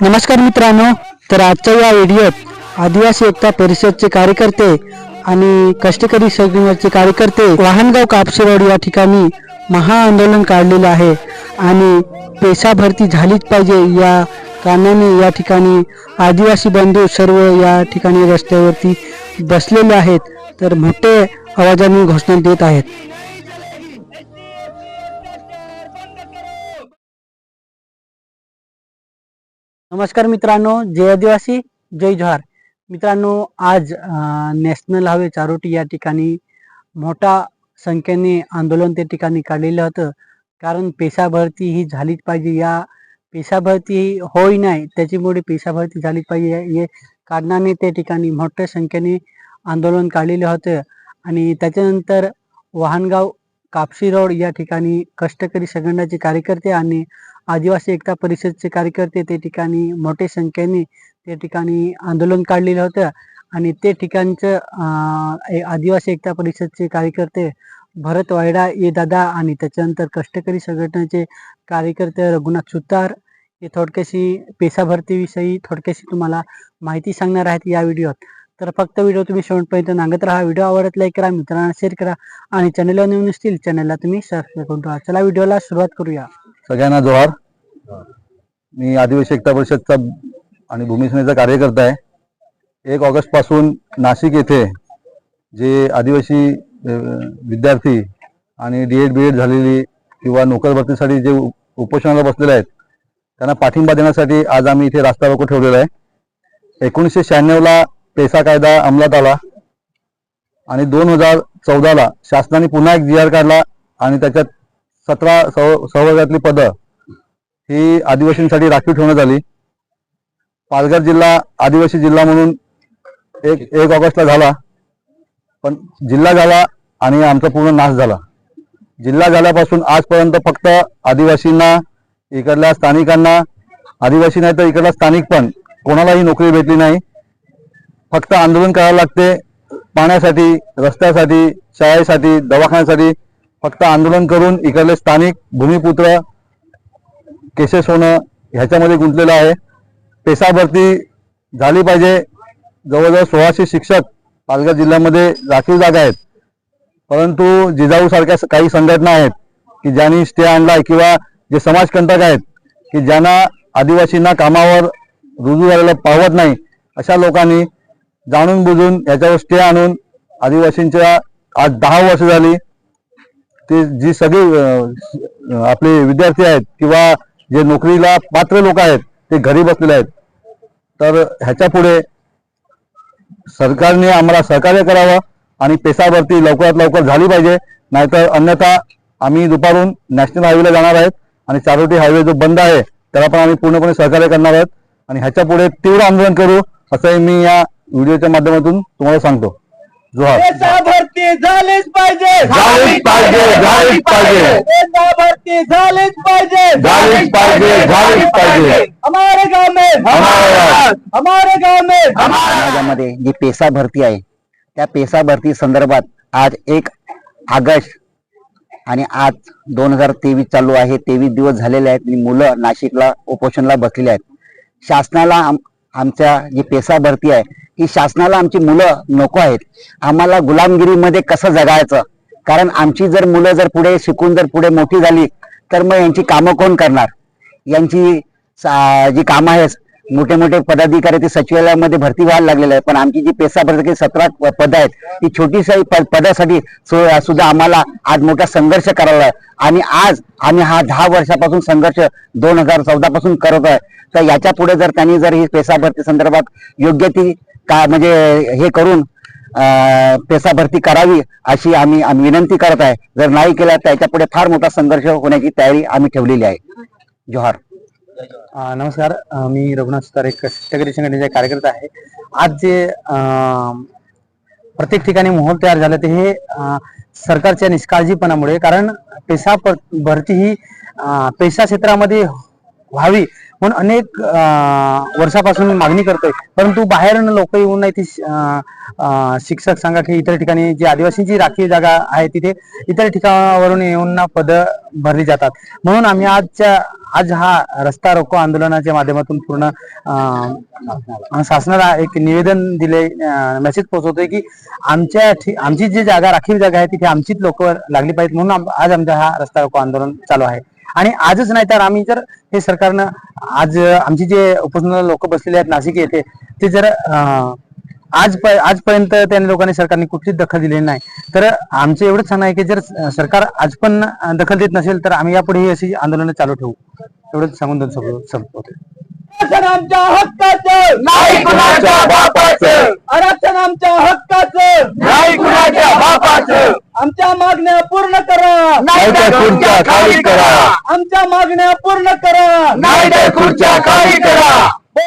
नमस्कार मित्रांनो तर आजच्या या व्हिडिओत आदिवासी एकता परिषदचे कार्यकर्ते आणि कष्टकरी संघटनेचे कार्यकर्ते वाहनगाव रोड या ठिकाणी महाआंदोलन काढलेलं आहे आणि पेशा भरती झालीच पाहिजे या कारणाने या ठिकाणी आदिवासी बंधू सर्व या ठिकाणी रस्त्यावरती बसलेले आहेत. तर मोठे आवाजाने घोषणा देत आहेत. नमस्कार मित्रांनो जय आदिवासी जय जोहार. मित्रांनो आज नॅशनल हायवे चारोटी या ठिकाणी मोठा संख्येने आंदोलन त्या ठिकाणी काढलेलं होतं. कारण पेशा भरती ही झालीच पाहिजे. या पेशा भरती होई नाही त्याच्यामुळे पेशा भरती झालीच पाहिजे. हे कारणाने त्या ठिकाणी मोठ्या संख्येने आंदोलन काढलेलं होतं. आणि त्याच्यानंतर वाहनगाव कापशी रोड या ठिकाणी कष्टकरी संघटनाचे कार्यकर्ते आणि आदिवासी एकता परिषदचे कार्यकर्ते ते ठिकाणी मोठ्या संख्येने त्या ठिकाणी आंदोलन काढलेलं होतं. आणि ते ठिकाणचं ए- आदिवासी एकता परिषदचे कार्यकर्ते भरत वायडा ये दादा आणि त्याच्यानंतर कष्टकरी संघटनेचे कार्यकर्ते रघुनाथ सुतार हे थोडक्याशी पेशा भरतीविषयी थोडक्याशी तुम्हाला माहिती सांगणार आहेत या व्हिडिओत. तर फक्त व्हिडिओ तुम्ही शेवटपर्यंत नांगत राहा. व्हिडिओ आवडत लाईक करा मित्रांना शेअर करा आणि चॅनलला नवीन असतील चॅनलला तुम्ही सबस्क्राईब करून ठेवा. चला व्हिडिओला सुरुवात करूया. सगळ्यांना जोहार. मी आदिवासी एकता परिषदचा आणि भूमिसेनेचा कार्यकर्ता आहे. एक ऑगस्टपासून नाशिक येथे जे आदिवासी विद्यार्थी आणि डी एड बी एड झालेली किंवा नोकर भरतीसाठी जे उपोषणाला बसलेले आहेत त्यांना पाठिंबा देण्यासाठी आज आम्ही इथे रास्ता रोको ठेवलेला आहे. एकोणीसशे शहाण्णवला पेसा कायदा अंमलात आला आणि दोन हजार चौदाला शासनाने पुन्हा एक जी आर काढला आणि त्याच्यात सतरा सव सहवर्गातली पदं ही आदिवासींसाठी राखीव ठेवण्यात आली. पालघर जिल्हा आदिवासी जिल्हा म्हणून एक एक ऑगस्टला झाला. पण जिल्हा झाला आणि आमचा पूर्ण नाश झाला. जिल्हा झाल्यापासून आजपर्यंत फक्त आदिवासींना इकडल्या स्थानिकांना आदिवासी नाही तर इकडला स्थानिक पण कोणालाही नोकरी भेटली नाही. फक्त आंदोलन करावं लागते. पाण्यासाठी रस्त्यासाठी शाळेसाठी दवाखान्यासाठी फक्त आंदोलन करून इकडले स्थानिक भूमिपुत्र केसेस होणं ह्याच्यामध्ये गुंतलेलं आहे. पेशाभरती झाली पाहिजे. जवळजवळ सोळाशे शिक्षक पालघर जिल्ह्यामध्ये राखीव जागा आहेत. परंतु जिजाऊसारख्या काही संघटना आहेत की ज्यांनी स्टे आणलाय किंवा जे समाजकंटक आहेत की ज्यांना आदिवासींना कामावर रुजू झालेलं पावत नाही अशा लोकांनी जाणून बुजून याच्यावर स्टे आणून आदिवासींच्या आज दहा वर्ष झाली ते जी सगळे आपले विद्यार्थी आहेत किंवा जे नोकरीला पात्र लोक आहेत ते घरी बसलेले आहेत. तर ह्याच्या पुढे सरकारने आम्हाला सहकार्य करावं आणि पेशा भरती लवकरात लवकर झाली पाहिजे. नाहीतर अन्यथा आम्ही दुपारून नॅशनल हायवेला जाणार आहेत आणि चारोटी हायवे जो बंद आहे त्याला पण आम्ही पूर्णपणे सहकार्य करणार आहोत. आणि ह्याच्या पुढे तीव्र आंदोलन करू असंही मी या व्हिडिओच्या माध्यमातून तुम्हाला सांगतो. जोहार. भरती झालीच पाहिजे. झालीच पाहिजे, झालीच पाहिजे. भरती झालीच पाहिजे. झालीच पाहिजे, झालीच पाहिजे. हमारे गाव में हमारे गाव. हमारे गाव में समाजामध्ये जी पेसा भरती आहे त्या पेसा भरती संदर्भात आज एक ऑगस्ट आणि आज दोन हजार तेवीस चालू आहे. तेवीस दिवस झालेले आहेत. आणि मुलं नाशिकला उपोषणला बसलेली आहेत. शासनाला आम- आमच्या जी पेसा भरती आहे ही शासनाला आमची मुलं नको आहेत. आम्हाला गुलामगिरीमध्ये कसं जगायचं? कारण आमची जर मुलं जर पुढे शिकून जर पुढे मोठी झाली तर मग यांची कामं कोण करणार? यांची जी कामं आहेत मोठे मोठे पदाधिकारी ते सचिवालयामध्ये भरती व्हायला लागलेले आहे पण आमची जी पेसा भरती सतरा पद आहेत ती छोटीशी पद पदासाठी सुद्धा आम्हाला आज मोठा संघर्ष करावा आहे. आणि आज आम्ही हा दहा वर्षापासून संघर्ष दोन हजार चौदा पासून करत आहे. तर याच्यापुढे जर त्यांनी जर ही पेसा भरती संदर्भात योग्य ती का म्हणजे हे करून पेसा भरती करावी अशी आम्ही आम्ही विनंती करत आहे. जर नाही केलं तर याच्यापुढे फार मोठा संघर्ष होण्याची तयारी आम्ही ठेवलेली आहे. जोहार. नमस्कार. मी रघुनाथ सुतार एक कष्टकरी संघटनेचे कार्यकर्ता आहे. आज जे प्रत्येक ठिकाणी मोहोळ तयार झालं ते हे सरकारच्या निष्काळजीपणामुळे कारण पेसा भरती ही अ, पेशा क्षेत्रामध्ये व्हावी. म्हणून अनेक वर्षापासून मागणी करतोय. परंतु बाहेरून लोक येऊन नाही ती शिक्षक सांगा की इतर ठिकाणी जी आदिवासींची राखीव जागा आहे तिथे इतर ठिकाणावरून येऊन ना पद भरली जातात. म्हणून आम्ही आजच्या आज हा रस्ता रोको आंदोलनाच्या माध्यमातून पूर्ण शासनाला एक निवेदन दिले मेसेज पोहोचवतोय की आमच्या आमची जी जागा राखीव जागा आहे तिथे आमचीच लोक लागली पाहिजेत. म्हणून आज आमचा हा रस्ता रोको आंदोलन चालू आहे. आणि आजच नाही तर आम्ही जर हे सरकारनं आज आमची जे उपोषणाला लोक बसलेले आहेत नाशिक येथे ते जर आज प- आजपर्यंत त्या लोकांनी सरकारने कुठलीच दखल दिलेली नाही. तर आमचं एवढंच सांगणं आहे की जर सरकार आज पण दखल देत नसेल तर आम्ही यापुढेही अशी आंदोलनं चालू ठेवू. एवढंच सांगून दोन संपवतो. आरक्षण आमच्या हक्काचं. नाही कुणाच्या बापाचं. आरक्षण आमच्या हक्काचं. नाही कुणाच्या बापाचं. आमच्या मागण्या पूर्ण करा. नाही खुर्च्या खाली करा. आमच्या मागण्या पूर्ण करा. नाही खुर्च्या खाली करा.